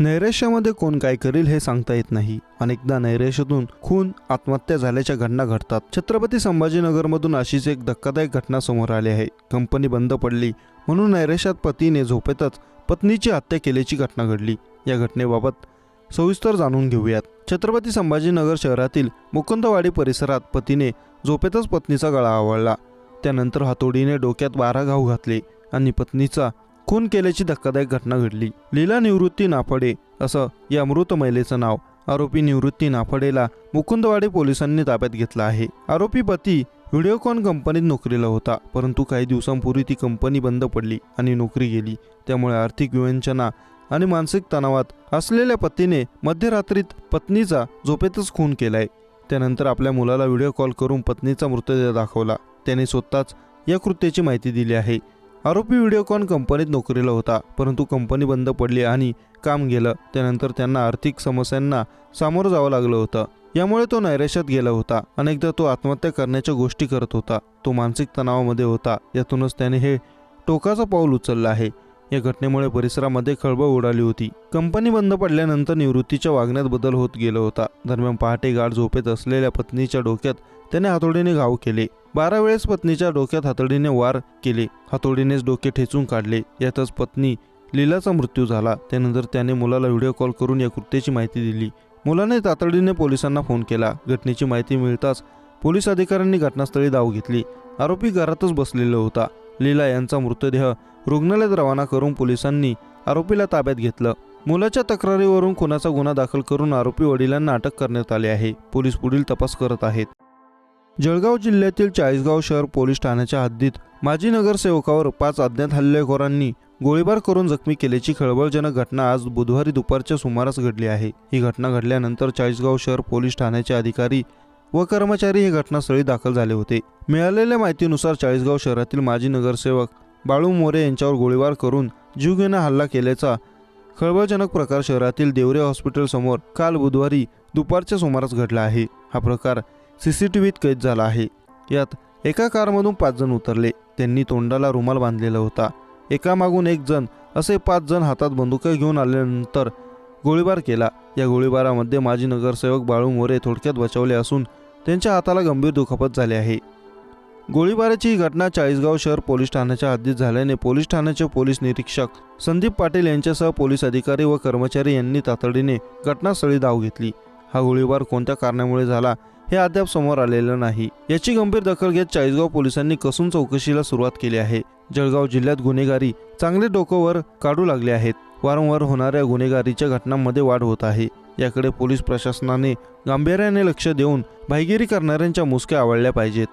नैराश्यामध्ये कोण काय करील हे सांगता येत नाही. अनेकदा नैराश्यातून खून आत्महत्या झाल्याच्या घटना घडतात. छत्रपती संभाजीनगरमधून अशीच एक धक्कादायक घटना समोर आली आहे. कंपनी बंद पडली म्हणून नैराश्यात पतीने झोपेतच पत्नीची हत्या केल्याची घटना घडली. या घटनेबाबत सविस्तर जाणून घेऊयात. छत्रपती संभाजीनगर शहरातील मुकुंदवाडी परिसरात पतीने झोपेतच पत्नीचा गळा आवळला. त्यानंतर हातोडीने डोक्यात बारा घाव घातले आणि पत्नीचा खून केल्याची धक्कादायक घटना घडली. लीला निवृत्ती नाफडे असं या मृत महिलेचं नाव. आरोपी निवृत्ती नाफडेला मुकुंदवाडी पोलिसांनी ताब्यात घेतला आहे. आरोपी पती व्हिडिओकॉन कंपनीत नोकरीला होता परंतु काही दिवसांपूर्वी ती कंपनी बंद पडली आणि नोकरी गेली. त्यामुळे आर्थिक विवंचना आणि मानसिक तणावात असलेल्या पतीने मध्यरात्रीत पत्नीचा झोपेतच खून केलाय. त्यानंतर आपल्या मुलाला व्हिडिओ कॉल करून पत्नीचा मृतदेह दाखवला. त्याने स्वतःच या कृत्याची माहिती दिली आहे. आरोपी व्हिडिओकॉन कंपनीत नोकरीला होता परंतु कंपनी बंद पडली आणि काम गेलं. त्यानंतर त्यांना आर्थिक समस्यांना सामोरं जावं लागलं होतं. यामुळे तो नैराश्यात गेला होता. अनेकदा तो आत्महत्या करण्याच्या गोष्टी करत होता. तो मानसिक तणावामध्ये होता. यातूनच त्याने हे टोकाचं पाऊल उचललं आहे. या घटनेमुळे परिसरामध्ये खळबळ उडाली होती. कंपनी बंद पडल्यानंतर निवृत्तीच्या वागण्यात बदल होत गेला होता. दरम्यान पहाटे गाढ झोपेत असलेल्या पत्नीच्या डोक्यात त्याने हातोडीने घाव केले. बारा वेळेस पत्नीच्या डोक्यात हातोडीने वार केले. हातोडीनेच डोके ठेचून काढले. यातच पत्नी लीलाचा मृत्यू झाला. त्यानंतर त्याने मुलाला व्हिडिओ कॉल करून या कृत्याची माहिती दिली. मुलाने तातडीने पोलिसांना फोन केला. घटनेची माहिती मिळताच पोलीस अधिकाऱ्यांनी घटनास्थळी धाव घेतली. आरोपी घरातच बसलेला होता. लीला यांचा मृतदेह रुग्णालयात रवाना करून पोलिसांनी आरोपीला ताब्यात घेतलं. मुलाच्या तक्रारीवरून खुनाचा गुन्हा दाखल करून आरोपी वडिलांना अटक करण्यात आली आहे. पोलीस पुढील तपास करत आहेत. जळगाव जिल्ह्यातील चाळीसगाव शहर पोलीस ठाण्याच्या हद्दीत माजी नगरसेवकावर पाच अज्ञात हल्लेखोरांनी गोळीबार करून जखमी केल्याची खळबळजनक घटना आज बुधवारी दुपारच्या सुमारास घडली आहे. ही घटना घडल्यानंतर चाळीसगाव शहर पोलीस ठाण्याचे अधिकारी व कर्मचारी हे घटनास्थळी दाखल झाले होते. मिळालेल्या माहितीनुसार चाळीसगाव शहरातील माजी नगरसेवक बाळू मोरे यांच्यावर गोळीबार करून जीवघेणा हल्ला केल्याचा खळबळजनक प्रकार शहरातील देवरे हॉस्पिटल समोर काल बुधवारी दुपारच्या सुमारास घडला आहे. हा प्रकार सीसीटीव्हीत कैद झाला आहे. यात एका कारमधून पाच जण उतरले. त्यांनी तोंडाला रुमाल बांधलेला होता. एकामागून एक जण असे पाच जण हातात बंदुका घेऊन आल्यानंतर गोळीबार केला. या गोळीबारामध्ये माजी नगरसेवक बाळू मोरे थोडक्यात बचावले असून त्यांच्या हाताला गंभीर दुखापत झाली आहे. गोळीबाराची ही घटना चाळीसगाव शहर पोलीस ठाण्याच्या हद्दीत झाल्याने पोलीस ठाण्याचे पोलीस निरीक्षक संदीप पाटील यांच्यासह पोलीस अधिकारी व कर्मचारी यांनी तातडीने घटनास्थळी धाव घेतली. हा गोळीबार कोणत्या कारणामुळे झाला? हे अद्याप समोर आलेलं नाही. याची गंभीर दखल घेत चाळीसगाव पोलिसांनी कसून चौकशीला सुरुवात केली आहे. जळगाव जिल्ह्यात गुन्हेगारी चांगले डोकंवर काढू लागले आहेत. वारंवार होणाऱ्या गुन्हेगारीच्या घटनांमध्ये वाढ होत आहे. याकडे पोलीस प्रशासनाने गांभीर्याने लक्ष देऊन भाईगिरी करणाऱ्यांच्या मुसक्या आवळल्या पाहिजेत.